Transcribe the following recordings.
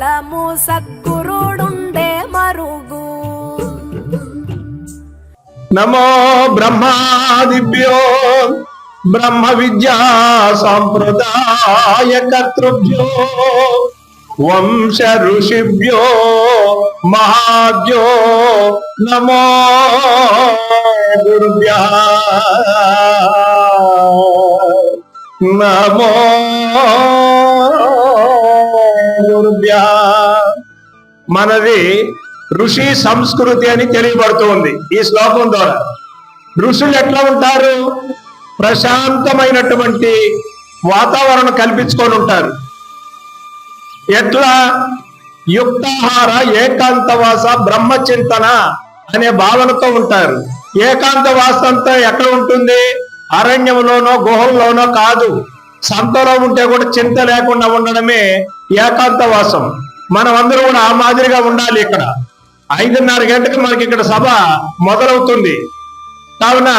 కాలము సద్గురుడుండే మరుగు. నమో బ్రహ్మాదిభ్యో బ్రహ్మ విద్యా సంప్రదాయ కర్తృభ్యో వంశ ఋషిభ్యో మహాభ్యో నమో గురుభ్యా. నమో గురుభ్య మనది ఋషి సంస్కృతి అని తెలియబడుతుంది ఈ శ్లోకం ద్వారా. ఋషులు ఎట్లా ఉంటారు? ప్రశాంతమైనటువంటి వాతావరణం కల్పించుకొని ఉంటారు. ఎట్లా? యుక్తాహార ఏకాంతవాస బ్రహ్మచింతన అనే భావనతో ఉంటారు. ఏకాంతవాస అంతా ఎక్కడ ఉంటుంది? అరణ్యంలోనో గుహల్లోనో కాదు. సంతలో ఉంటే కూడా చింత లేకుండా ఉండడమే ఏకాంతవాసం. మనం అందరూ కూడా ఆ మాదిరిగా ఉండాలి ఇక్కడ. ఐదున్నర గంటకి మనకి ఇక్కడ సభ మొదలవుతుంది. కావున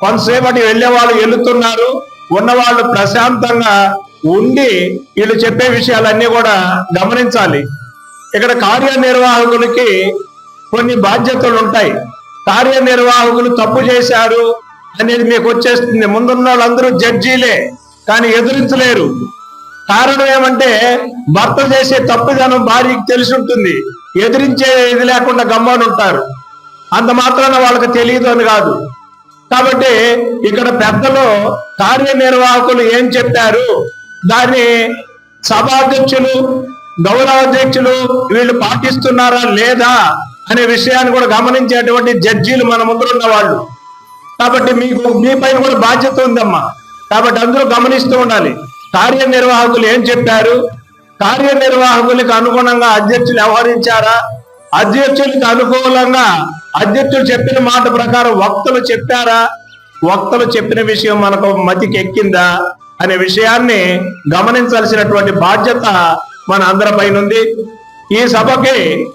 కొంతసేపటి వెళ్ళే వాళ్ళు వెళుతున్నారు. ఉన్నవాళ్ళు ప్రశాంతంగా ఉండి వీళ్ళు చెప్పే విషయాలన్నీ కూడా గమనించాలి. ఇక్కడ కార్యనిర్వాహకులకి కొన్ని బాధ్యతలు ఉంటాయి. కార్యనిర్వాహకులు తప్పు చేశారు అనేది మీకు వచ్చేస్తుంది. ముందున్న వాళ్ళందరూ జడ్జీలే. కానీ ఎదురించలేరు. కారణం ఏమంటే భర్త చేసే తప్పుదనం భార్యకి తెలిసి ఉంటుంది. ఎదిరించే ఇది లేకుండా గమ్మని ఉంటారు. అంత మాత్రాన వాళ్ళకి తెలియదు అని కాదు. కాబట్టి ఇక్కడ పెద్దలు కార్యనిర్వాహకులు ఏం చెప్పారు? దాన్ని సభాధ్యక్షులు గౌరవాధ్యక్షులు వీళ్ళు పాటిస్తున్నారా లేదా అనే విషయాన్ని కూడా గమనించేటువంటి జడ్జీలు మన ముందు ఉన్న వాళ్ళు కాబట్టి మీకు మీ పైన కూడా బాధ్యత ఉందమ్మా. కాబట్టి అందరూ గమనిస్తూ ఉండాలి. కార్యనిర్వాహకులు ఏం చెప్పారు? కార్యనిర్వాహకులకు అనుగుణంగా అధ్యక్షులు వ్యవహరించారా? అధ్యక్షులకు అనుకూలంగా అధ్యక్షులు చెప్పిన మాట ప్రకారం వక్తలు చెప్పారా? వక్తలు చెప్పిన విషయం మనకు మతికి ఎక్కిందా అనే విషయాన్ని గమనించాల్సినటువంటి బాధ్యత మన అందరిపైన ఉంది. ఈ సభకి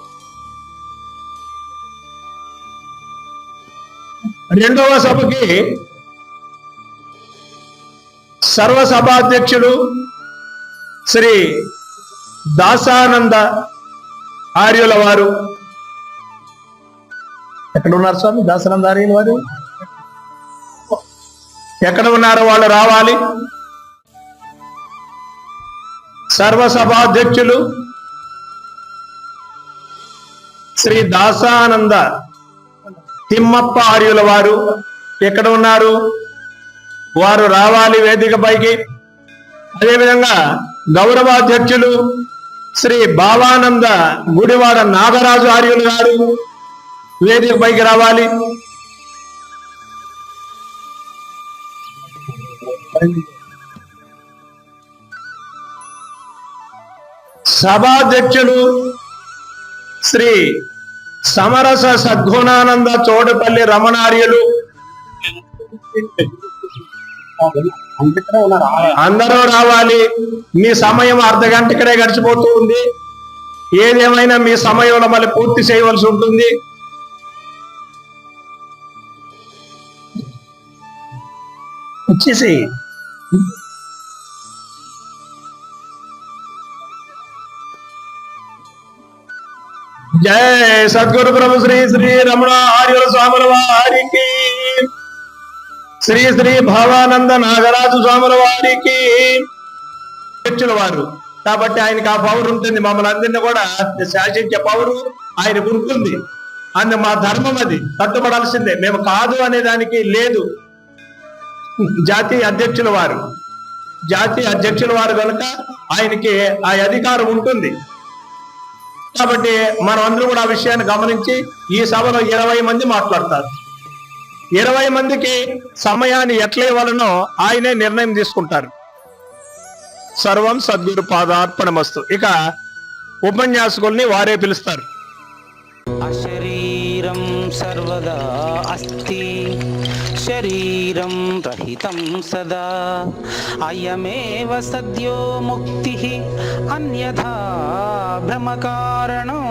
రెండవ సభకి సర్వసభాధ్యక్షుడు శ్రీ దాసానంద ఆర్యుల వారు. ఎక్కడ ఉన్నారు స్వామి? దాసానంద ఆర్యుల వారు? ఎక్కడ ఉన్నారో వాళ్ళు రావాలి. సర్వసభాధ్యక్షులు శ్రీ దాసానంద తిమ్మప్ప ఆర్యుల వారు. ఎక్కడ ఉన్నారు? వారు రావాలి వేదిక పైకి అదేవిధంగా గౌరవాధ్యక్షులు శ్రీ భావానంద గుడివాడ నాగరాజు ఆర్యులు గారు వేదిక పైకి రావాలి. సభాధ్యక్షులు శ్రీ సమరస సద్గుణానంద చోడపల్లి రమణార్యులు. అందరూ రావాలి. మీ సమయం అర్ధ గంట ఇక్కడే గడిచిపోతూ ఉంది ఏదేమైనా మీ సమయంలో మళ్ళీ పూర్తి చేయవలసి ఉంటుంది. వచ్చేసి జయ సద్గురు ప్రభు శ్రీ శ్రీ రమణ ఆర్యుల స్వాముల వారికి. శ్రీ శ్రీ భావానంద నాగరాజు స్వాముల వారికి అధ్యక్షుల వారు కాబట్టి ఆయనకి ఆ పవర్ ఉంటుంది. మమ్మల్ని అందరినీ కూడా శాసించే పవరు ఆయనకు ఉంటుంది అందు మా ధర్మం అది. కట్టుబడాల్సిందే. మేము కాదు అనే దానికి లేదు. జాతీయ అధ్యక్షుల వారు జాతీయ అధ్యక్షుల వారు కనుక ఆయనకి ఆ అధికారం ఉంటుంది. కాబట్టి మనం అందరూ కూడా ఆ విషయాన్ని గమనించి ఈ సభలో ఇరవై మంది మాట్లాడతారు. ఇరవై మందికి సమయాన్ని ఎట్లా ఇవ్వాలనో ఆయనే నిర్ణయం తీసుకుంటారు. సర్వం సద్గురు పాదార్పణమస్తు. ఇక ఉపన్యాసకుల్ని వారే పిలుస్తారు. అశరీరం సర్వదా అస్తి శరీరం రహితం సదా. అయమేవ సద్యో ముక్తి అన్యథా భ్రమకారణం